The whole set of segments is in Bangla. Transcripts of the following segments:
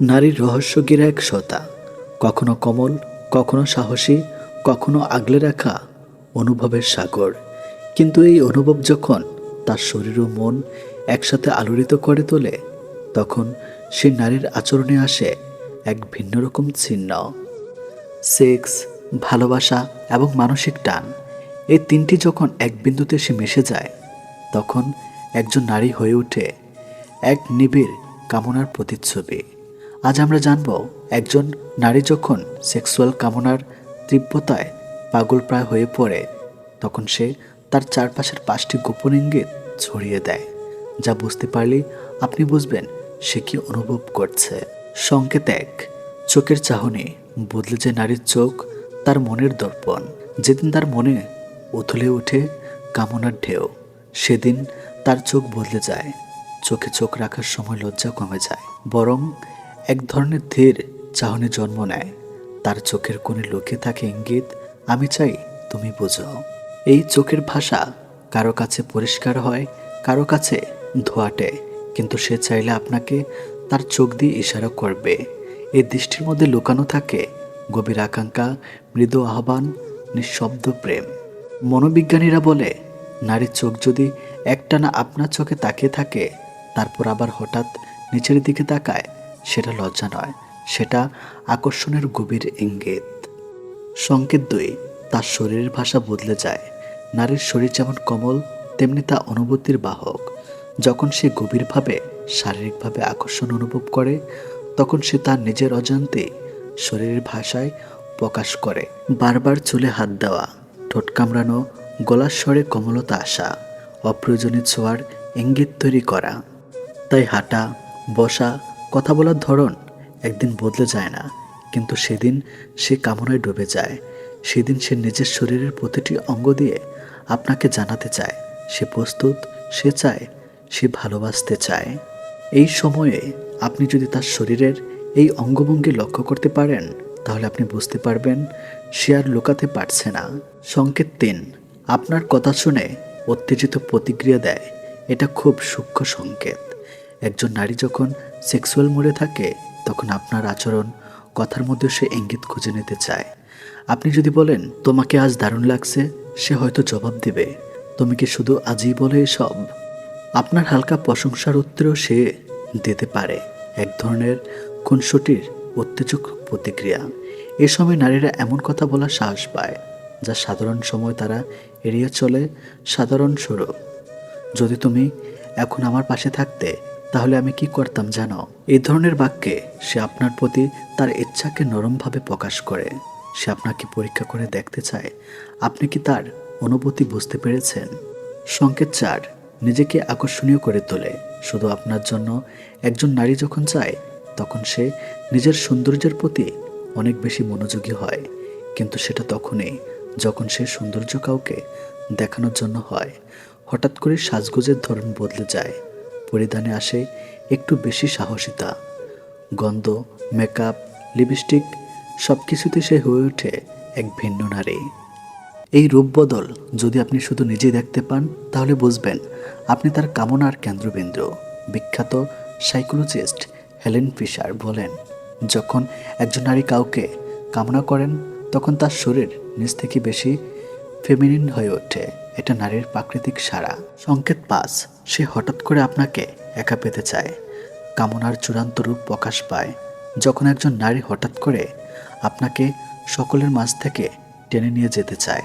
নারীর রহস্যগিরা এক শ্রোতা কখনো কমল, কখনো সাহসী, কখনো আগলে রাখা অনুভবের সাগর। কিন্তু এই অনুভব যখন তার শরীর ও মন একসাথে আলোড়িত করে তোলে, তখন সে নারীর আচরণে আসে এক ভিন্ন রকম চিহ্ন সেক্স, ভালোবাসা এবং মানসিক টান এই তিনটি যখন এক বিন্দুতে সে মিশে যায়, তখন একজন নারী হয়ে ওঠে এক নিবিড় কামনার প্রতিচ্ছবি। আজ আমরা জানব একজন নারী যখন সেক্সুয়াল কামনার তীব্রতায় পাগল প্রায় হয়ে পড়ে, তখন সে তার চারপাশের পাঁচটি গোপন ইঙ্গিত ছড়িয়ে দেয়, যা বুঝতে পারলে আপনি বুঝবেন সে কি অনুভব করছে। সংকেত এক, চোখের চাহনি বদলে যে নারীর চোখ, তার মনের দর্পণ। যেদিন তার মনে উথলে ওঠে কামনার ঢেউ, সেদিন তার চোখ বদলে যায়। চোখে চোখ রাখার সময় লজ্জা কমে যায়। বরং এক ধরনের ধীর চাহনি জন্ম নেয়। তার চোখের কোণে লোকে থাকে ইঙ্গিত, আমি চাই তুমি বুঝো এই চোখের ভাষা কারও কাছে পরিষ্কার হয়, কারও কাছে ধোয়াটে কিন্তু সে চাইলে আপনাকে তার চোখ দিয়ে ইশারা করবে। এই দৃষ্টির মধ্যে লুকানো থাকে গভীর আকাঙ্ক্ষা, মৃদু আহ্বান, নিঃশব্দ প্রেম। মনোবিজ্ঞানীরা বলে, নারীর চোখ যদি একটানা আপনার চোখে তাকিয়ে থাকে, তারপর আবার হঠাৎ নিচের দিকে তাকায় সেটা লজ্জা নয়, সেটা আকর্ষণের গভীর ইঙ্গিত। সংকেত দুই, তার শরীরের ভাষা বদলে যায়। নারীর শরীর যেমন কমল, তেমনি তা অনুভূতির বাহক। যখন সে গভীরভাবে, শারীরিকভাবে আকর্ষণ অনুভব করে, তখন সে তার নিজের অজান্তে শরীরের ভাষায় প্রকাশ করে। বারবার চুলে হাত দেওয়া, ঠোঁট কামড়ানো, গলার স্বরে কমলতা আসা, অপ্রয়োজনীয় ছোঁয়ার ইঙ্গিত তৈরি করা। তাই হাঁটা, বসা কথা বলার ধরন একদিন বদলে যায় না, কিন্তু সেদিন সে কামনায় ডুবে যায়। সেদিন সে নিজের শরীরের প্রতিটি অঙ্গ দিয়ে আপনাকে জানাতে চায়, সে প্রস্তুত, সে চায়, সে ভালোবাসতে চায়। এই সময়ে আপনি যদি তার শরীরের এই অঙ্গভঙ্গি লক্ষ্য করতে পারেন, তাহলে আপনি বুঝতে পারবেন সে আর লুকাতে পারছে না। সংকেত তিন, আপনার কথা শুনে উত্তেজিত প্রতিক্রিয়া দেয়। এটা খুব সূক্ষ্ম সংকেত। একজন নারী যখন সেক্সুয়াল মোড়ে থাকে, তখন আপনার আচরণ, কথার মধ্যে সে ইঙ্গিত খুঁজে নিতে চায়। আপনি যদি বলেন, তোমাকে আজ দারুণ লাগছে সে হয়তো জবাব দেবে, তুমি কি শুধু আজই বলে এসব? আপনার হালকা প্রশংসার উত্তরেও সে দিতে পারে। এক ধরনের খুনসুটির উত্তেজক প্রতিক্রিয়া। এ সময় নারীরা এমন কথা বলার সাহস পায়, যা সাধারণ সময় তারা এড়িয়ে চলে সাধারণ স্বরূপ যদি তুমি এখন আমার পাশে থাকতে তাহলে আমি কি করতাম জানো? এই ধরনের বাক্যে সে আপনার প্রতি তার ইচ্ছাকে নরমভাবে প্রকাশ করে। সে আপনাকে পরীক্ষা করে দেখতে চায়। আপনি কি তার অনুভূতি বুঝতে পেরেছেন? সংকেত চার, নিজেকে আকর্ষণীয় করে তোলে। শুধু আপনার জন্য, একজন নারী যখন চায়, তখন সে নিজের সৌন্দর্যের প্রতি অনেক বেশি মনোযোগী হয়। কিন্তু সেটা তখনই যখন সে সৌন্দর্য কাউকে দেখানোর জন্য হয়। হঠাৎ করে সাজগোজের ধরন বদলে যায়। পরিধানে আসে একটু বেশি সাহসিতা। গন্ধ মেকআপ লিপস্টিক সব কিছুতে সে হয়ে ওঠে এক ভিন্ন নারী। এই রূপ বদল যদি আপনি শুধু নিজে দেখতে পান, তাহলে বুঝবেন আপনি তার কামনার কেন্দ্রবিন্দু। বিখ্যাত সাইকোলজিস্ট হেলেন ফিশার বলেন, যখন একজন নারী কাউকে কামনা করেন, তখন তার শরীর নিজ থেকে বেশি ফেমিনিন হয়ে ওঠে। এটা নারীর প্রাকৃতিক সারা সংকেত পাস। সে হঠাৎ করে আপনাকে একা পেতে চায়। কামনার চূড়ান্ত রূপ প্রকাশ পায়। যখন একজন নারী হঠাৎ করে আপনাকে সকলের মাঝ থেকে টেনে নিয়ে যেতে চায়,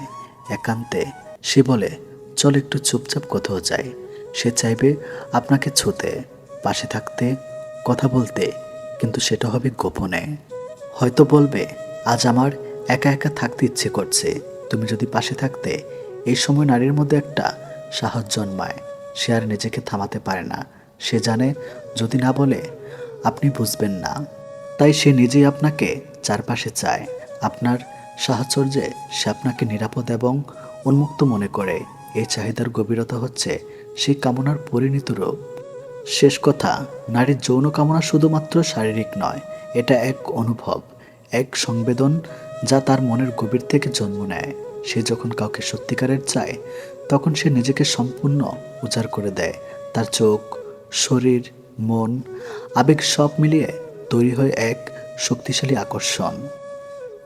একান্তে সে বলে, চল একটু চুপচাপ কোথাও যাই। সে চাইবে আপনাকে ছুতে, পাশে থাকতে, কথা বলতে, কিন্তু সেটা হবে গোপনে। হয়তো বলবে, আজ আমার একা একা থাকতে ইচ্ছে করছে। তুমি যদি পাশে থাকতে এই সময় নারীর মধ্যে একটা সাহস জন্মায়। সে আর নিজেকে থামাতে পারে না। সে জানে, যদি না বলে, আপনি বুঝবেন না। তাই সে নিজেই আপনাকে চারপাশে চায়। আপনার সাহচর্যে সে আপনাকে নিরাপদ এবং উন্মুক্ত মনে করে। এই চাহিদার গভীরতা হচ্ছে সেই কামনার পরিণত রূপ। শেষ কথা, নারীর যৌন কামনা শুধুমাত্র শারীরিক নয়, এটা এক অনুভব, এক সংবেদন যা তার মনের গভীর থেকে জন্ম নেয়। সে যখন কাউকে সত্যিকারের চায়, তখন সে নিজেকে সম্পূর্ণ উজাড় করে দেয়। তার চোখ, শরীর, মন, আবেগ সব মিলিয়ে তৈরি হয় এক শক্তিশালী আকর্ষণ।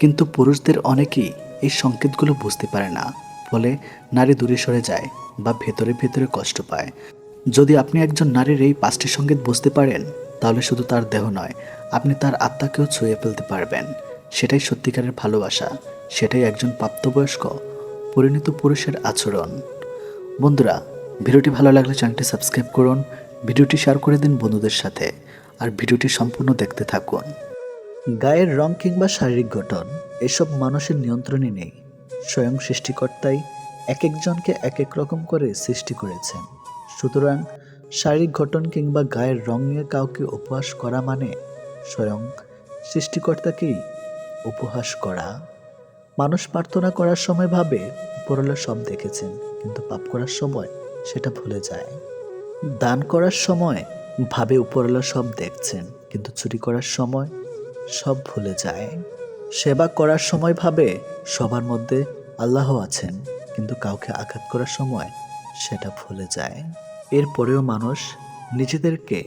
কিন্তু পুরুষদের অনেকেই এই সংকেতগুলো বুঝতে পারে না, ফলে নারী দূরে সরে যায় বা ভেতরে ভেতরে কষ্ট পায়। যদি আপনি একজন নারীর এই পাঁচটি সংকেত বুঝতে পারেন, তাহলে শুধু তার দেহ নয়, আপনি তার আত্মাকেও ছুঁয়ে ফেলতে পারবেন। সেটাই সত্যিকারের ভালোবাসা, সেটাই একজন প্রাপ্তবয়স্ক, পরিণত পুরুষের আচরণ। বন্ধুরা, ভিডিওটি ভালো লাগলে চ্যানেলটি সাবস্ক্রাইব করুন, ভিডিওটি শেয়ার করে দিন বন্ধুদের সাথে, আর ভিডিওটি সম্পূর্ণ দেখতে থাকুন। গায়ের রং কিংবা শারীরিক গঠন, এসব মানুষের নিয়ন্ত্রণে নেই। স্বয়ং সৃষ্টিকর্তাই এক একজনকে এক এক রকম করে সৃষ্টি করেছেন। সুতরাং শারীরিক গঠন কিংবা গায়ের রং নিয়ে কাউকে উপহাস করা মানে স্বয়ং সৃষ্টিকর্তাকেই উপহাস করা। মানুষ প্রার্থনা করার সময় ভাবে, উপরওয়ালা সব দেখেছেন, কিন্তু পাপ করার সময় সেটা ভুলে যায়। দান করার সময় ভাবে, উপরওয়ালা সব দেখছেন, কিন্তু চুরি করার সময় সব ভুলে যায়। সেবা করার সময় ভাবে, সবার মধ্যে আল্লাহ আছেন, কিন্তু কাউকে আঘাত করার সময় সেটা ভুলে যায়। এরপরেও মানুষ নিজেদেরকে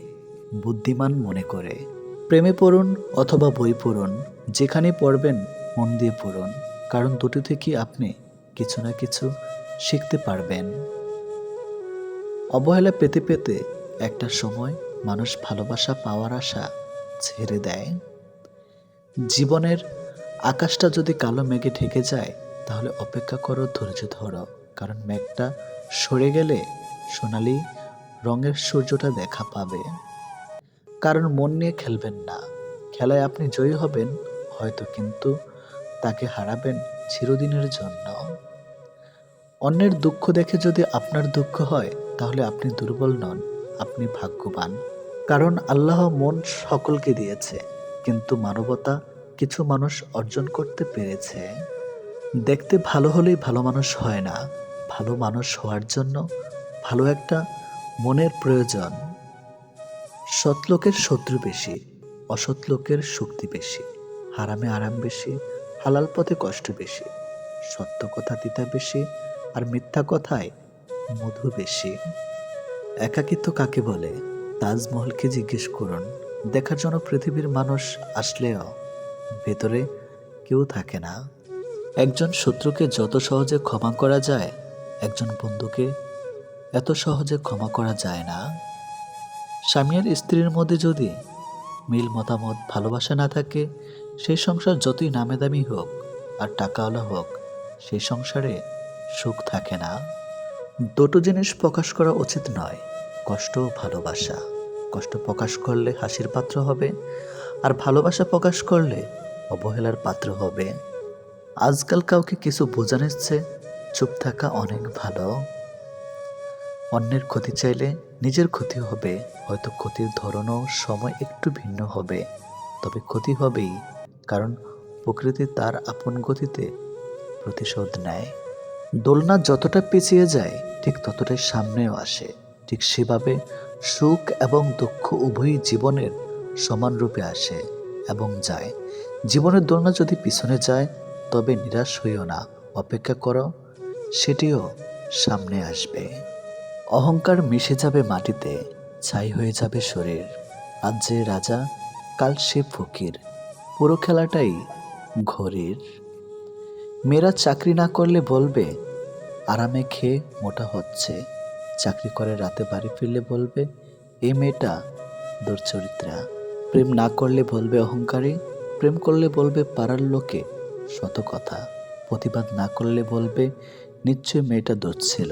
বুদ্ধিমান মনে করে। প্রেমে পড়ুন অথবা বই পড়ুন, যেখানে পড়বেন মন দিয়ে পড়ুন, কারণ দুটো থেকেই আপনি কিছু না কিছু শিখতে পারবেন। অবহেলা পেতে পেতে একটা সময় মানুষ ভালোবাসা পাওয়ার আশা ছেড়ে দেয়। জীবনের আকাশটা যদি কালো মেঘে ঢেকে যায়, তাহলে অপেক্ষা করো ধৈর্য ধরো, কারণ মেঘটা সরে গেলে সোনালি রঙের সূর্যটা দেখা পাবে। কারণ মন নিয়ে খেলবেন না। খেলায় আপনি জয়ী হবেন, হয়তো কিন্তু তাকে হারাবেন চিরদিনের জন্য। অন্যের দুঃখ দেখে যদি আপনার দুঃখ হয়, তাহলে আপনি দুর্বল নন, আপনি ভাগ্যবান। কারণ আল্লাহ মন সকলকে দিয়েছে, কিন্তু মানবতা কিছু মানুষ অর্জন করতে পেরেছে। দেখতে ভালো হলেই ভালো মানুষ হয় না, ভালো মানুষ হওয়ার জন্য ভালো একটা মনের প্রয়োজন। সৎ লোকের শত্রু বেশি অসৎ লোকের শক্তি বেশি, হারামে আরাম বেশি, হালাল পথে কষ্ট বেশি, সত্য কথা তিতা বেশি আর মিথ্যা কথায় মধু বেশি। একাকিত্ব কাকে বলে? তাজমহলকে জিজ্ঞেস করুন। দেখার জন্য পৃথিবীর মানুষ আসলেও ভেতরে কেউ থাকে না। একজন শত্রুকে যত সহজে ক্ষমা করা যায়, একজন বন্ধুকে এত সহজে ক্ষমা করা যায় না। স্বামী আর স্ত্রীর মধ্যে যদি মিল মতামত, ভালোবাসা না থাকে, সেই সংসার যতই নামে দামি হোক আর টাকাওয়ালা হোক, সেই সংসারে সুখ থাকে না। দুটো জিনিস প্রকাশ করা উচিত নয়, কষ্ট ভালোবাসা। কষ্ট প্রকাশ করলে হাসির পাত্র হবে আর ভালোবাসা প্রকাশ করলে অবহেলার পাত্র হবে। আজকাল কাউকে কিছু বোঝানোর চেয়ে চুপ থাকা অনেক ভালো। অন্যের ক্ষতি চাইলে নিজের ক্ষতি হবে। হয়তো ক্ষতির ধরনও সময় একটু ভিন্ন হবে। তবে ক্ষতি হবেই, কারণ প্রকৃতি তার আপন গতিতে প্রতিশোধ নেয়। দোলনা যতটা পিছিয়ে যায়, ঠিক ততটাই সামনেও আসে। ঠিক সেভাবে সুখ এবং দুঃখ উভয়ই জীবনের সমান রূপে আসে এবং যায়। জীবনের দোলনা যদি পিছনে যায়, তবে নিরাশ হইও না। অপেক্ষা করো, সেটিও সামনে আসবে। অহংকার মিশে যাবে মাটিতে, ছাই হয়ে যাবে শরীর। আজ যে রাজা, কাল সে ফকির। পুরো খেলাটাই ঘড়ির মেয়েরা চাকরি না করলে বলবে, আরামে খেয়ে মোটা হচ্ছে। চাকরি করে রাতে বাড়ি ফিরলে বলবে, এ মেয়েটা দুর্চরিত্রা। প্রেম না করলে বলবে অহংকারী, প্রেম করলে বলবে পাড়ার লোকে শত কথা প্রতিবাদ না করলে বলবে, নিশ্চয়ই মেয়েটা দোষ ছিল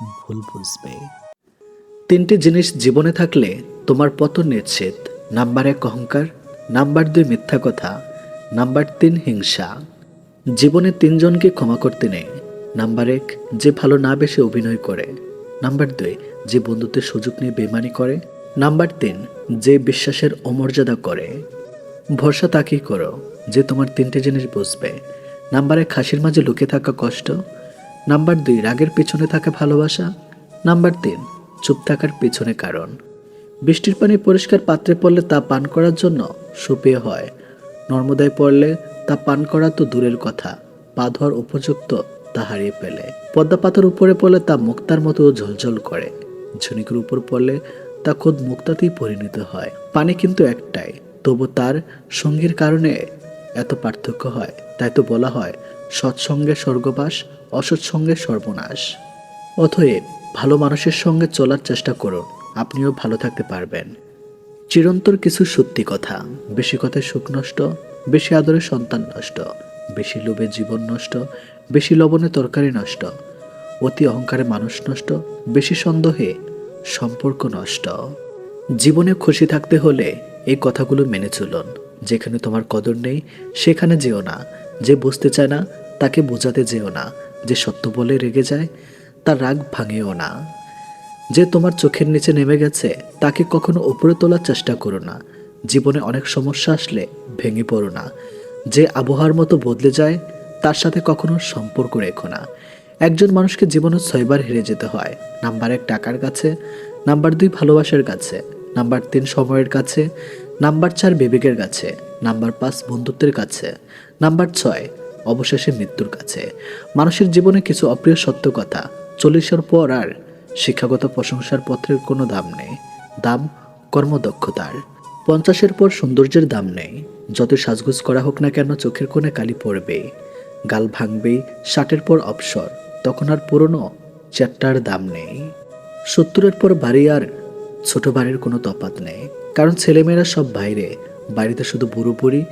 ভুল বুঝবে তিনটি জিনিস জীবনে থাকলে তোমার পতন নিশ্চিত। নাম্বার এক অহংকার, নাম্বার দুই মিথ্যা কথা, নাম্বার তিন হিংসা। জীবনে তিনজনকে ক্ষমা করতে নেই। নাম্বার এক, যে ভালো না বেশে অভিনয় করে। নাম্বার দুই, যে বন্ধুত্বের সুযোগ নিয়ে বেমানি করে। নাম্বার তিন, যে বিশ্বাসের অমর্যাদা করে। ভরসা তাকেই করো যে তোমার তিনটে জিনিস বুঝবে। নাম্বার এক, হাসির মাঝে লুকিয়ে থাকা কষ্ট। নাম্বার দুই, রাগের পেছনে থাকা ভালোবাসা। নাম্বার তিন, চুপ থাকার পেছনে কারণ। বৃষ্টির পানি পরিষ্কার পাত্রে পড়লে তা পান করার জন্য সুপেয় হয়। নর্মদায় পড়লে তা পান করা তো দূরের কথা পা ধোয়ার উপযুক্ত তা হারিয়ে ফেলে। পদ্মা পাথর উপরে পড়লে তা মুক্তার মতো ঝলঝল করে। ঝুনিকের উপর পড়লে তা খোদ মুক্তাতেই পরিণত হয়। পানি কিন্তু একটাই, তবু তার সঙ্গীর কারণে এত পার্থক্য হয়। তাই তো বলা হয়, সৎসঙ্গে স্বর্গবাস অসৎসঙ্গে সর্বনাশ। অতএব ভালো মানুষের সঙ্গে চলার চেষ্টা করুন, আপনিও ভালো থাকতে পারবেন। চিরন্তর কিছু সত্যি কথা, বেশি কথায় সুখ নষ্ট, বেশি আদরে সন্তান নষ্ট, বেশি লোভে জীবন নষ্ট, বেশি লবণে তরকারি নষ্ট, অতি অহংকারে মানুষ নষ্ট, বেশি সন্দেহে সম্পর্ক নষ্ট। জীবনে খুশি থাকতে হলে এই কথাগুলো মেনে চলুন। যেখানে তোমার কদর নেই, সেখানে যেও না। যে বুঝতে চায় না, তাকে বোঝাতে যেও না। যে সত্য বলে রেগে যায়, তার রাগ ভাঙেও না। যে তোমার চোখের নিচে নেমে গেছে, তাকে কখনো উপরে তোলার চেষ্টা করো না। জীবনে অনেক সমস্যা আসলে ভেঙে পড়ো না। যে আবহাওয়ার মতো বদলে যায়, তার সাথে কখনো সম্পর্ক রেখো না। একজন মানুষকে জীবনে ছয়বার হেরে যেতে হয়। নাম্বার এক টাকার কাছে, নাম্বার দুই ভালোবাসার কাছে, নাম্বার তিন সময়ের কাছে, নাম্বার চার বিবেকের কাছে, নাম্বার পাঁচ বন্ধুত্বের কাছে, নাম্বার ছয় অবশেষে মৃত্যুর কাছে। মানুষের জীবনে কিছু অপ্রিয় সত্য কথা, চল্লিশের পর আর শিক্ষাগত প্রশংসার পত্রের কোনো দাম নেই। দাম কর্মদক্ষতার। পঞ্চাশের পর সৌন্দর্যের দাম নেই। যত সাজগুজ করা হোক না কেন চোখের কোণে কালি পড়বে গাল ভাঙবে ষাটের পর অবসর, তখন আর পুরনো চ্যাটটার দাম নেই। সত্তরের পর বাড়ি আর ছোট বাড়ির কোনো তফাৎ নেই। কারণ ছেলেমেয়েরা সব বাইরে, বাড়িতে শুধু বুড়ো বুড়ি,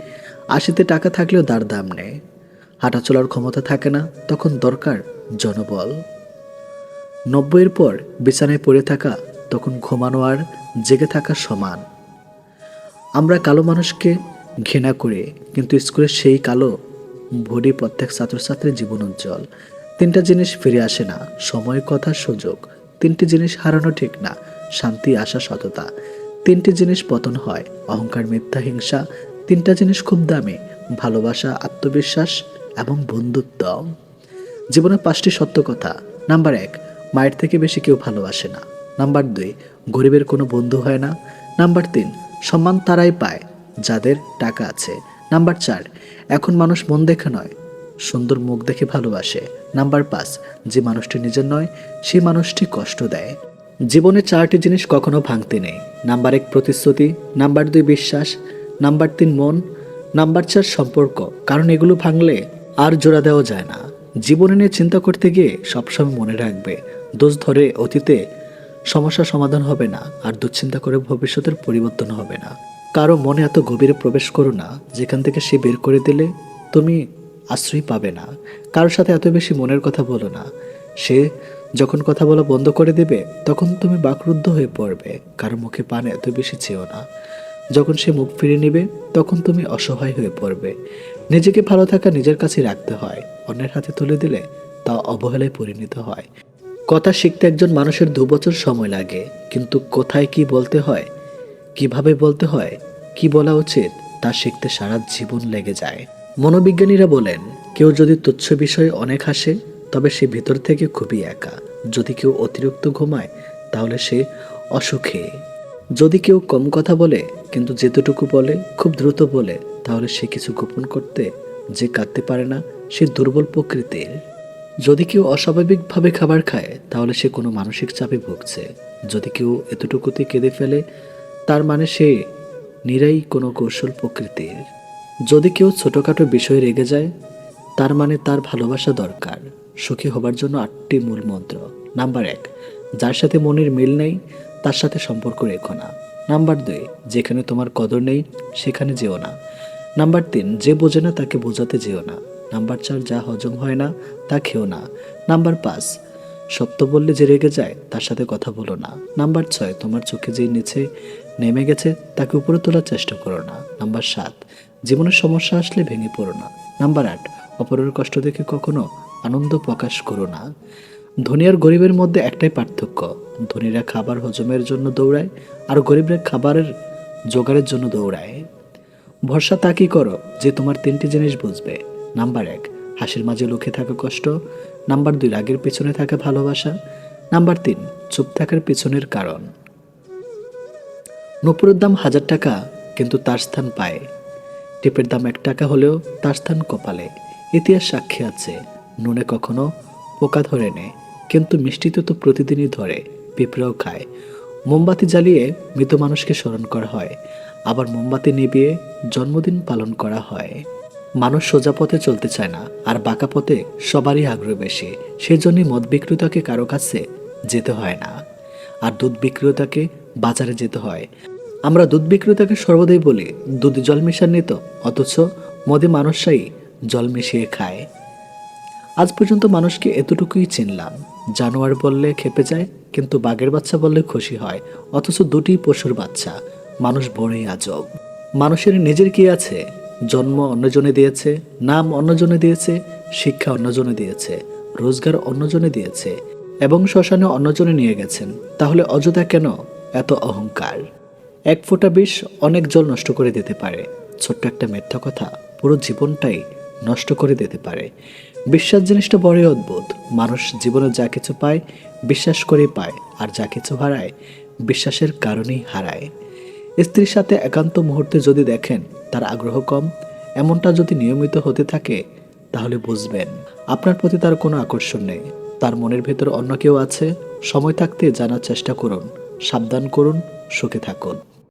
আশিতে টাকা থাকলেও তার দাম নেই। হাঁটা চলার ক্ষমতা থাকে না, তখন দরকার জনবল। নব্বইয়ের পর বিছানায় পড়ে থাকা, তখন ঘুমানো আর জেগে থাকা সমান। আমরা কালো মানুষকে ঘৃণা করে, কিন্তু স্কুলের সেই কালো ভরি প্রত্যেক ছাত্রছাত্রীর জীবন উজ্জ্বল। তিনটা জিনিস ফিরে আসে না সময় কথা সুযোগ। তিনটি জিনিস হারানো ঠিক না, শান্তি, আশা, সততা। তিনটি জিনিস পতন হয়, অহংকার, মিথ্যা, হিংসা। তিনটা জিনিস খুব দামি, ভালোবাসা, আত্মবিশ্বাস এবং বন্ধুত্ব। জীবনের পাঁচটি সত্য কথা। নাম্বার এক, মায়ের থেকে বেশি কেউ ভালোবাসে না। নাম্বার দুই, গরিবের কোনো বন্ধু হয় না। নাম্বার তিন, সম্মান তারাই পায়, যাদের টাকা আছে। নাম্বার চার, এখন মানুষ মন দেখে নয়, সুন্দর মুখ দেখে ভালোবাসে। নাম্বার পাঁচ, যে মানুষটি নিজের নয় সেই মানুষটি কষ্ট দেয়। জীবনে চারটি জিনিস কখনো ভাঙতে নেই। নাম্বার এক, প্রতিশ্রুতি। নাম্বার দুই, বিশ্বাস। নাম্বার তিন, মন। নাম্বার চার, সম্পর্ক। কারণ এগুলো ভাঙলে আর জোড়া দেওয়া যায় না। জীবনে নিয়ে চিন্তা করতে গিয়ে সবসময় মনে রাখবে, দোষ ধরে অতীতে সমস্যা সমাধান হবে না আর দুশ্চিন্তা করে ভবিষ্যতের পরিবর্তন হবে না। কারও মনে এত গভীরে প্রবেশ করো না, যেখান থেকে সে বের করে দিলে তুমি আশ্রয় পাবে না। কারোর সাথে এত বেশি মনের কথা বলো না। সে যখন কথা বলা বন্ধ করে দেবে, তখন তুমি বাকরুদ্ধ হয়ে পড়বে। কারও মুখে পান এত বেশি চেও না। যখন সে মুখ ফিরে নেবে, তখন তুমি অসহায় হয়ে পড়বে। নিজেকে ভালো থাকা নিজের কাছে রাখতে হয়। অন্যের হাতে তুলে দিলে তা অবহেলায় পরিণত হয়। কথা শিখতে একজন মানুষের দু বছর সময় লাগে, কিন্তু কোথায় কি বলতে হয়, কীভাবে বলতে হয়, কি বলা উচিত, তা শিখতে সারা জীবন লেগে যায়। মনোবিজ্ঞানীরা বলেন, কেউ যদি তুচ্ছ বিষয়ে অনেক হাসে, তবে সে ভিতর থেকে খুবই একা। যদি কেউ অতিরিক্ত ঘুমায়, তাহলে সে অসুখে। যদি কেউ কম কথা বলে, কিন্তু যেতটুকু বলে, খুব দ্রুত বলে, তাহলে সে কিছু গোপন করতে যে কাঁদতে পারে না, সে দুর্বল প্রকৃতির। যদি কেউ অস্বাভাবিকভাবে খাবার খায়, তাহলে সে কোনো মানসিক চাপে ভুগছে। যদি কেউ এতটুকুতে কেঁদে ফেলে, তার মানে সে নিরাই কোনো কৌশল প্রকৃতির। যদি কেউ ছোটোখাটো বিষয়ে রেগে যায়, তার মানে তার ভালোবাসা দরকার। সুখী হবার জন্য আটটি মূল মন্ত্র। নাম্বার এক, যার সাথে মনের মিল নেই তার সাথে সম্পর্ক রেখো না। নাম্বার দুই, যেখানে তোমার কদর নেই, সেখানে যেও না। নাম্বার তিন, যে বোঝে না, তাকে বোঝাতে যেও না। নাম্বার চার, যা হজম হয় না, তা খেও না। নাম্বার পাঁচ, সত্য বললে যে রেগে যায়, তার সাথে কথা বলো না। নাম্বার ছয়, তোমার চোখে যে নিচে নেমে গেছে, তাকে উপরে তোলার চেষ্টা করো না। নাম্বার সাত, জীবনের সমস্যা আসলে ভেঙে পড়ো না। নাম্বার আট, অপরের কষ্ট দেখে কখনো আনন্দ প্রকাশ করো না। ধনী আর গরিবের মধ্যে একটাই পার্থক্য। ধনীরা খাবার হজমের জন্য দৌড়ায় আর গরিবরা খাবারের জোগাড়ের জন্য দৌড়ায়। ভরসা তা কি করো যে তোমার তিনটি জিনিস বুঝবে। নাম্বার এক, হাসির মাঝে লুকিয়ে থাকা কষ্ট। নাম্বার দুই, রাগের পিছনে থাকা ভালোবাসা। নাম্বার তিন, চুপ থাকার পিছনের কারণ। নপুরের দাম হাজার টাকা, কিন্তু তার স্থান পায়। টিপের দাম এক টাকা হলেও তার স্থান কপালে। ইতিহাস সাক্ষী আছে, নুনে কখনো পোকা ধরে নেয় কিন্তু মিষ্টিতে তো প্রতিদিনই ধরে, পিঁপড়াও খায়। মোমবাতি জ্বালিয়ে মৃত মানুষকে স্মরণ করা হয়। আবার মোমবাতি নিভিয়ে জন্মদিন পালন করা হয়। মানুষ সোজা পথে চলতে চায় না, আর বাঁকা পথে সবারই আগ্রহ বেশি। সেজন্যই মদ বিক্রেতাকে কারও কাছে যেতে হয় না। আর দুধ বিক্রেতাকে বাজারে যেতে হয়। আমরা দুধ বিক্রেতাকে সর্বদাই বলি, দুধ জল মেশান নিত অথচ মদে মানুষরাই জল মিশিয়ে খায়। আজ পর্যন্ত মানুষকে এতটুকুই চিনলাম। জানোয়ার বললে খেপে যায়, কিন্তু বাঘের বাচ্চা বললে খুশি হয়, অথচ দুটি পশুর বাচ্চা, মানুষ বড়ই আজব। মানুষের নিজের কি আছে? জন্ম অন্যজনে দিয়েছে, নাম অন্যজনে দিয়েছে, শিক্ষা অন্যজনে দিয়েছে, রোজগার অন্যজনে দিয়েছে, এবং শ্মশানে অন্যজনে নিয়ে গেছেন, তাহলে অযথা কেন এত অহংকার? এক ফোঁটা বিষ অনেক জল নষ্ট করে দিতে পারে, ছোট্ট একটা মিথ্যা কথা পুরো জীবনটাই নষ্ট করে দিতে পারে। বিশ্বাস জিনিসটা বড়ই অদ্ভুত। মানুষ জীবনে যা কিছু পায়, বিশ্বাস করে পায়, আর যা কিছু হারায়, বিশ্বাসের কারণেই হারায়। স্ত্রীর সাথে একান্ত মুহূর্তে যদি দেখেন তার আগ্রহ কম, এমনটা যদি নিয়মিত হতে থাকে, তাহলে বুঝবেন। আপনার প্রতি তার কোনো আকর্ষণ নেই। তার মনের ভেতর অন্য কেউ আছে? সময় থাকতে জানার চেষ্টা করুন, সাবধান করুন, সুখে থাকুন।